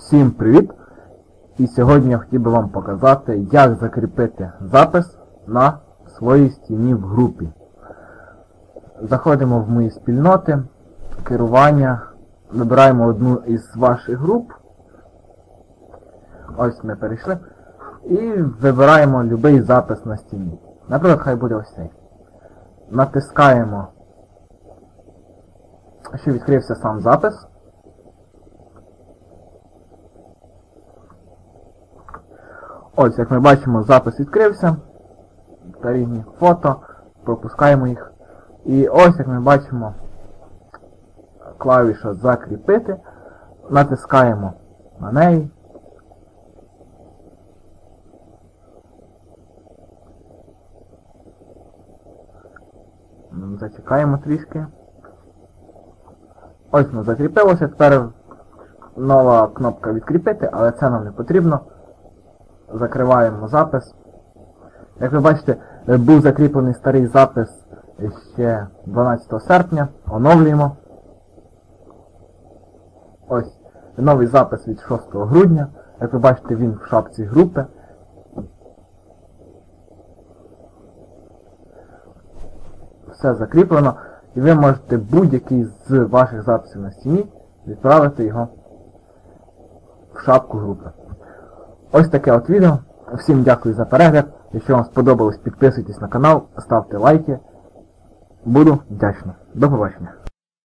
Всім привіт! І сьогодні я хотів би вам показати, як закріпити запис на своїй стіні в групі. Заходимо в мої спільноти, керування, вибираємо одну із ваших груп. Ось ми перейшли. І вибираємо будь-який запис на стіні. Наприклад, хай буде ось цей. Натискаємо, що відкрився сам запис. Ось, як ми бачимо, запис відкрився. Та фото, пропускаємо їх. І ось, як ми бачимо, клавіша закріпити. Натискаємо на неї. Зачекаємо трішки. Ось воно закріпилося, тепер нова кнопка відкріпити, але це нам не потрібно закриваємо запис. Як ви бачите, е, був закріплений старий запис ще 12 серпня. Оновлюємо. Ось новий запис від 6 грудня. Як ви бачите, він в шапці групи. Все закріплено. І ви можете будь-який з ваших записів на стіні відправити його в шапку групи. Ось таке от відео. Всім дякую за перегляд. Якщо вам сподобалось, підписуйтесь на канал, ставте лайки. Буду вдячний. До побачення.